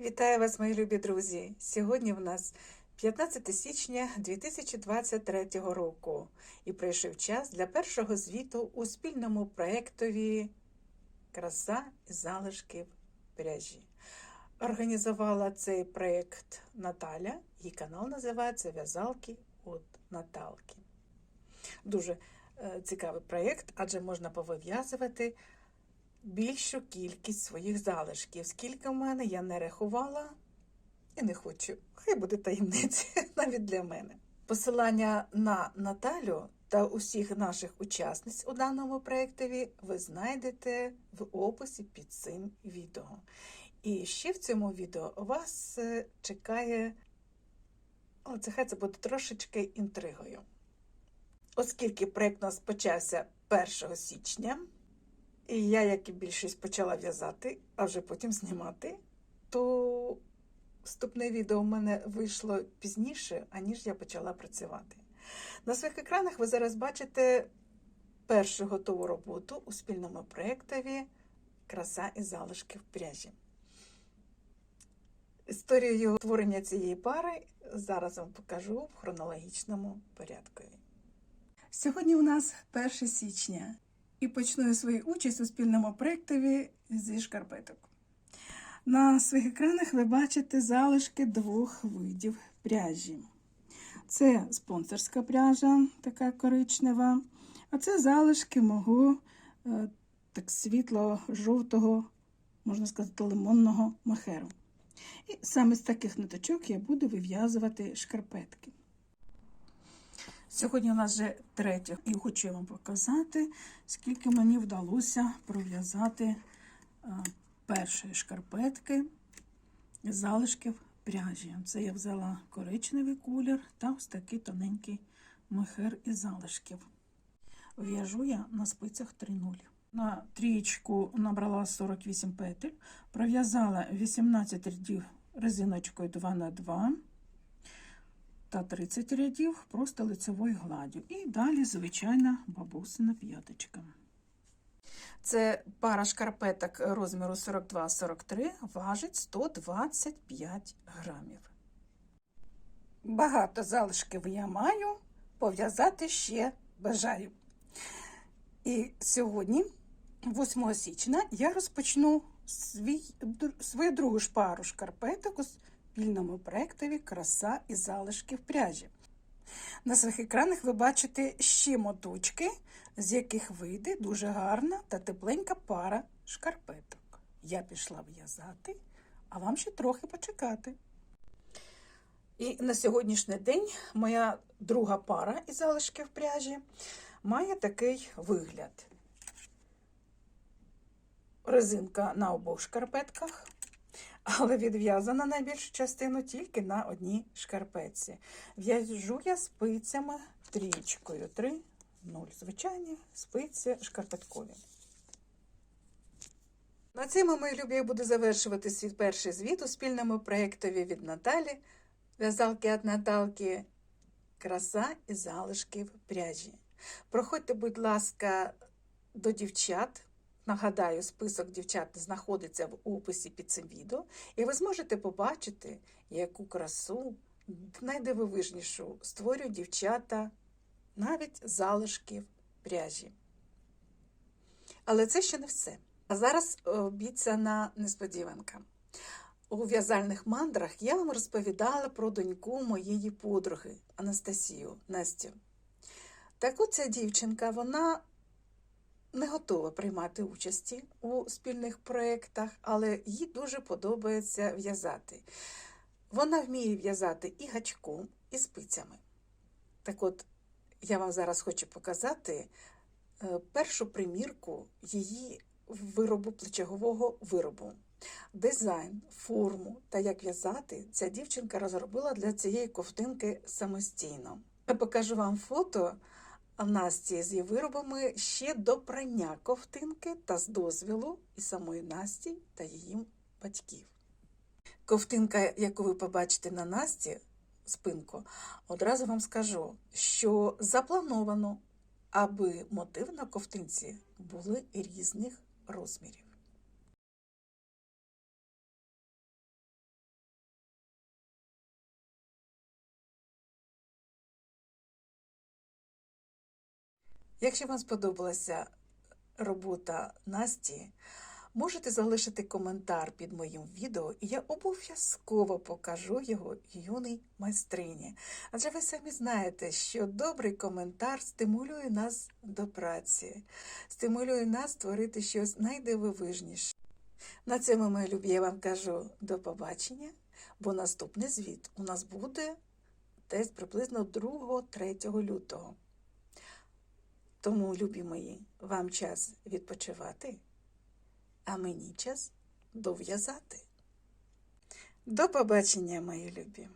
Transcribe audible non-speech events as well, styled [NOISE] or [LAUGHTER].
Вітаю вас, мої любі друзі! Сьогодні в нас 15 січня 2023 року і прийшов час для першого звіту у спільному проєктові Краса і залишки в пряжі. Організувала цей проєкт Наталя, її канал називається В'язалки від Наталки. Дуже е, цікавий проєкт, адже можна повив'язувати більшу кількість своїх залишків. Скільки в мене я не рахувала і не хочу. Хай буде таємниці [LAUGHS] навіть для мене. Посилання на Наталю та усіх наших учасниць у даному проєктові ви знайдете в описі під цим відео. І ще в цьому відео вас е, чекає, о, це хай це буде трошечки інтригою. Оскільки проєкт у нас почався 1 січня, і я, як і більшість, почала в'язати, а вже потім знімати, то вступне відео в мене вийшло пізніше, аніж я почала працювати. На своїх екранах ви зараз бачите першу готову роботу у спільному проєктові Краса і залишки в пряжі. Історію творення цієї пари зараз вам покажу в хронологічному порядку. Сьогодні у нас 1 січня і почну свою участь у спільному проєктові зі шкарпеток. На своїх екранах ви бачите залишки двох видів пряжі. Це спонсорська пряжа, така коричнева, а це залишки мого е, так світло-жовтого, можна сказати, лимонного махеру. І саме з таких ниточок я буду вив'язувати шкарпетки. Сьогодні у нас вже третє, і хочу вам показати, скільки мені вдалося пров'язати першої шкарпетки залишків пряжі. Це я взяла коричневий колір та ось такий тоненький мехер із залишків. В'яжу я на спицях 3,0. На трієчку набрала 48 петель, пров'язала 18 рядів резиночкою 2х2 та 30 рядів просто лицевою гладдю. І далі звичайна бабусина п'яточка. Це пара шкарпеток розміру 42-43 важить 125 грамів. Багато залишків я маю, пов'язати ще бажаю. І сьогодні, 8 січня, я розпочну свій, свою другу ж пару шкарпеток спільному проєктові Краса і залишки в пряжі. На своїх екранах ви бачите ще моточки, з яких вийде дуже гарна та тепленька пара шкарпеток. Я пішла в'язати, а вам ще трохи почекати. І на сьогоднішній день моя друга пара із залишків пряжі має такий вигляд. Резинка на обох шкарпетках, але відв'язана найбільшу частину тільки на одній шкарпетці. В'яжу я спицями трічкою 3, 0. Звичайні спиці шкарпеткові. На цьому, мої любі, я буду завершувати свій перший звіт у спільному проєктові від Наталі, в'язалки від Наталки, краса і залишків пряжі. Проходьте, будь ласка, до дівчат. Нагадаю, список дівчат знаходиться в описі під цим відео, і ви зможете побачити, яку красу найдивовижнішу створюють дівчата навіть залишків пряжі. Але це ще не все. А зараз обіцяна несподіванка. У в'язальних мандрах я вам розповідала про доньку моєї подруги Анастасію Настю. Так от ця дівчинка, вона не готова приймати участі у спільних проєктах, але їй дуже подобається в'язати. Вона вміє в'язати і гачком, і спицями. Так от, я вам зараз хочу показати е, першу примірку її виробу плечагового виробу. Дизайн, форму та як в'язати ця дівчинка розробила для цієї ковтинки самостійно. Я покажу вам фото. Насті з її виробами ще до прання ковтинки та з дозвілу і самої Насті та її батьків. Ковтинка, яку ви побачите на Насті, спинку, одразу вам скажу, що заплановано, аби мотиви на ковтинці були різних розмірів. Якщо вам сподобалася робота Насті, можете залишити коментар під моїм відео, і я обов'язково покажу його юній майстрині. Адже ви самі знаєте, що добрий коментар стимулює нас до праці, стимулює нас створити щось найдивовижніше. На цьому, мої любі, я вам кажу до побачення, бо наступний звіт у нас буде десь приблизно 2-3 лютого. Тому, любі мої, вам час відпочивати, а мені час дов'язати. До побачення, мої любі!